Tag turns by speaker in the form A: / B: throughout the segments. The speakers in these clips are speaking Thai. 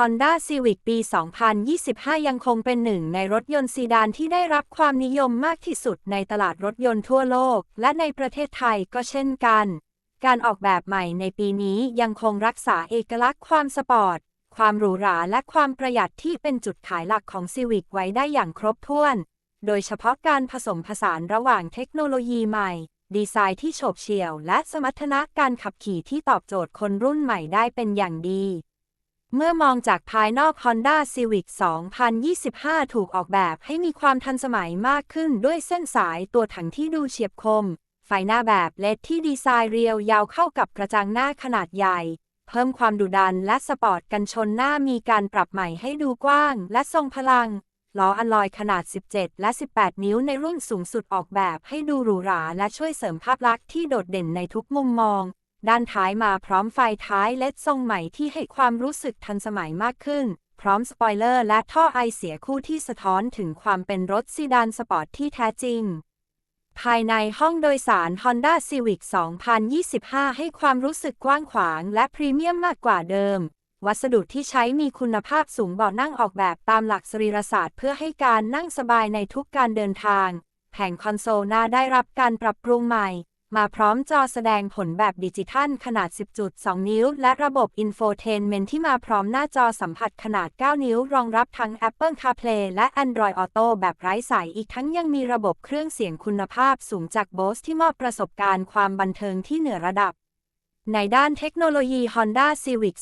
A: Honda Civic ปี 2025 ยังคงเป็นหนึ่งในรถยนต์ซีดานที่ได้รับความนิยมมากที่สุดในตลาดรถยนต์ทั่วโลก และในประเทศไทยก็เช่นกัน การออกแบบใหม่ในปีนี้ยังคงรักษาเอกลักษณ์ความสปอร์ต ความหรูหราและความประหยัดที่เป็นจุดขายหลักของ Civic ไว้ได้อย่างครบถ้วน โดยเฉพาะการผสมผสานระหว่างเทคโนโลยีใหม่ ดีไซน์ที่โฉบเฉี่ยว และสมรรถนะการขับขี่ที่ตอบโจทย์คนรุ่นใหม่ได้เป็นอย่างดี เมื่อมองจากภายนอก Honda Civic 2025 ถูกออกแบบให้มีความทันสมัยมากขึ้นด้วยเส้นสายตัวถังที่ดูเฉียบคม ไฟหน้าแบบเลดที่ดีไซน์เรียวยาวเข้ากับกระจังหน้าขนาดใหญ่ เพิ่มความดุดันและสปอร์ตกันชนหน้ามีการปรับใหม่ให้ดูกว้าง และทรงพลัง ล้ออัลลอยขนาด 17 และ 18 นิ้วในรุ่นสูงสุดออกแบบให้ดูหรูหราและช่วยเสริมภาพลักษณ์ที่โดดเด่นในทุกมุมมอง ด้านท้ายมาพร้อมไฟท้ายเลดทรงใหม่ที่ให้ความรู้สึกทันสมัยมากขึ้น พร้อมสปอยเลอร์และท่อไอเสียคู่ที่สะท้อนถึงความเป็นรถซีดานสปอร์ตที่แท้จริง ภายในห้องโดยสาร Honda Civic 2025 ให้ความรู้สึกกว้างขวางและพรีเมียมมากกว่าเดิม วัสดุที่ใช้มีคุณภาพสูงเบาะนั่งออกแบบตามหลักสรีรศาสตร์เพื่อให้การนั่งสบายในทุกการเดินทาง แผงคอนโซลหน้าได้รับการปรับปรุงใหม่ มาพร้อมจอแสดงผลแบบดิจิทัลขนาด 10.2 นิ้ว และระบบอินโฟเทนเมนที่มาพร้อมหน้าจอสัมผัสขนาด 9 นิ้ว รองรับทั้ง Apple CarPlay และ Android Auto แบบไร้สายอีกทั้งยังมีระบบเครื่องเสียงคุณภาพสูงจาก Bose ที่มอบประสบการณ์ความบันเทิงที่เหนือระดับในด้านเทคโนโลยี Honda Civic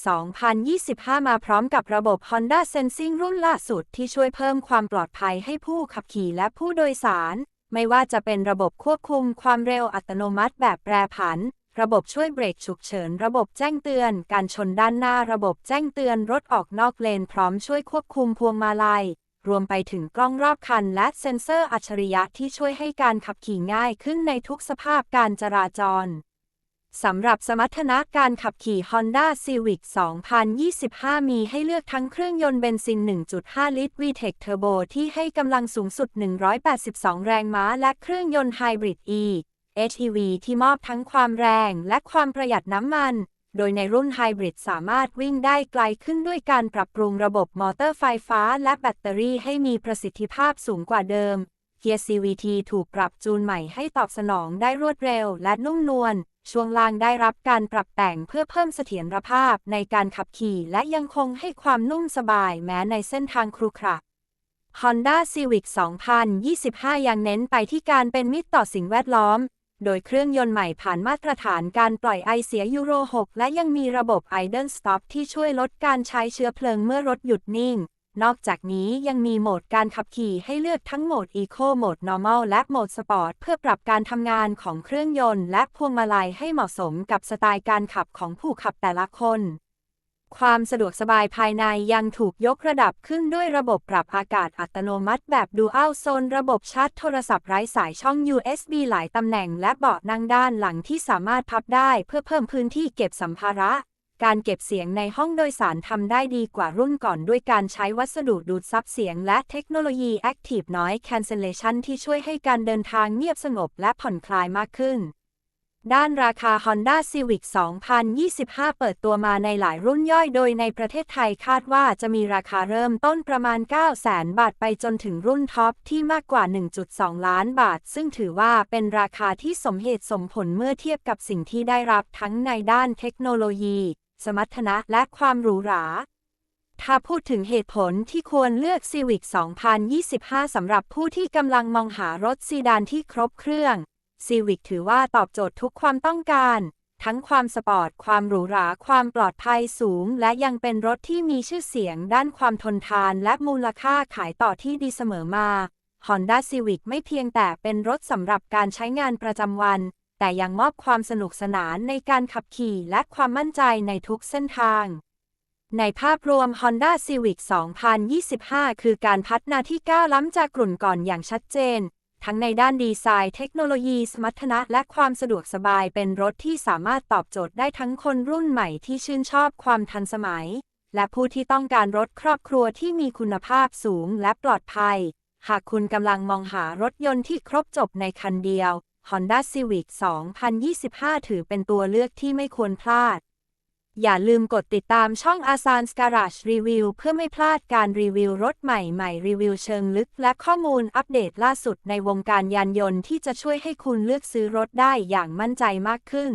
A: 2025 มาพร้อมกับระบบ Honda Sensing รุ่นล่าสุดที่ช่วยเพิ่มความปลอดภัยให้ผู้ขับขี่และผู้โดยสาร ไม่ว่าจะเป็นระบบควบคุมความเร็วอัตโนมัติแบบแปรผัน ระบบช่วยเบรกฉุกเฉิน ระบบแจ้งเตือน การชนด้านหน้า ระบบแจ้งเตือนรถออกนอกเลนพร้อมช่วยควบคุมพวงมาลัย รวมไปถึงกล้องรอบคัน และเซ็นเซอร์อัจฉริยะที่ช่วยให้การขับขี่ง่ายขึ้นในทุกสภาพการจราจร สำหรับสมรรถนะการขับขี่ Honda Civic 2025 มีให้เลือกทั้งเครื่องยนต์เบนซิน 1.5 ลิตร VTEC Turbo ที่ให้กำลังสูงสุด 182 แรงม้า และเครื่องยนต์ไฮบริด E HEV ที่มอบทั้งความแรงและความประหยัดน้ำมัน โดยในรุ่นไฮบริดสามารถวิ่งได้ไกลขึ้นด้วยการปรับปรุงระบบมอเตอร์ไฟฟ้าและแบตเตอรี่ให้มีประสิทธิภาพสูงกว่าเดิม เกียร์ CVT ถูกปรับจูนใหม่ให้ตอบสนองได้รวดเร็วและนุ่มนวล ช่วงล่างได้รับการปรับแต่งเพื่อเพิ่มเสถียรภาพในการขับขี่และยังคงให้ความนุ่มสบายแม้ในเส้นทางครุขระ Honda Civic 2025 ยังเน้นไปที่การเป็นมิตรต่อสิ่งแวดล้อม โดยเครื่องยนต์ใหม่ผ่านมาตรฐานการปล่อยไอเสียยูโร 6 และยังมีระบบ Idle Stop ที่ช่วยลดการใช้เชื้อเพลิงเมื่อรถหยุดนิ่ง นอกจากนี้ยังมีโหมดการขับขี่ให้เลือกทั้งโหมด Eco โหมด Normal และโหมด Sport เพื่อปรับการทำงานของเครื่องยนต์ และพวงมาลัยให้เหมาะสมกับสไตล์การขับของผู้ขับแต่ละคน ความสะดวกสบายภายในยังถูกยกระดับขึ้นด้วยระบบปรับอากาศอัตโนมัติแบบ Dual Zone ระบบชาร์จโทรศัพท์ไร้สายช่อง USB หลายตำแหน่งและเบาะนั่งด้านหลังที่สามารถพับได้เพื่อเพิ่มพื้นที่เก็บสัมภาระ การเก็บเสียงในห้องโดยสารทำได้ดีกว่ารุ่นก่อนด้วยการใช้วัสดุดูดซับเสียงและเทคโนโลยี Active Noise Cancellation ที่ช่วยให้การเดินทางเงียบสงบและผ่อนคลายมากขึ้น ด้านราคา Honda Civic 2025 เปิดตัวมาในหลายรุ่นย่อยโดยในประเทศไทยคาดว่าจะมีราคาเริ่มต้นประมาณ 900,000บาทไปจนถึงรุ่นท็อปที่มากกว่า 1.2 ล้านบาท ซึ่งถือว่าเป็นราคาที่สมเหตุสมผลเมื่อเทียบกับสิ่งที่ได้รับทั้งในด้านเทคโนโลยี สมรรถนะและความหรูหรา ถ้าพูดถึงเหตุผลที่ควรเลือก Civic 2025 สำหรับผู้ที่กำลังมองหารถซีดานที่ครบเครื่อง Civic ถือว่าตอบโจทย์ทุกความต้องการ ทั้งความสปอร์ต ความหรูหรา ความปลอดภัยสูง และยังเป็นรถที่มีชื่อเสียงด้านความทนทาน และมูลค่าขายต่อที่ดีเสมอมา Honda Civic ไม่เพียงแต่เป็นรถสำหรับการใช้งานประจำวัน แต่ยังมอบความสนุกสนานในการขับขี่และความมั่นใจในทุกเส้นทาง ในภาพรวม Honda Civic 2025 คือการพัฒนาที่ก้าวล้ำจากกลุ่นก่อนอย่างชัดเจน ทั้งในด้านดีไซน์ เทคโนโลยี สมรรถนะ และความสะดวกสบายเป็นรถที่สามารถตอบโจทย์ได้ทั้งคนรุ่นใหม่ที่ชื่นชอบความทันสมัย และผู้ที่ต้องการรถครอบครัวที่มีคุณภาพสูงและปลอดภัย หากคุณกำลังมองหารถยนต์ที่ครบจบในคันเดียว Honda Civic 2025 ถือเป็นตัวเลือกที่ไม่ควรพลาด อย่าลืมกดติดตามช่อง a s a n s Garage Review เพื่อไม่พลาดการรีวิวรถใหม่ๆ รีวิวเชิงลึก และข้อมูลอัปเดตล่าสุดในวงการยานยนต์ที่จะช่วยให้คุณเลือกซื้อรถได้อย่างมั่นใจมากขึ้น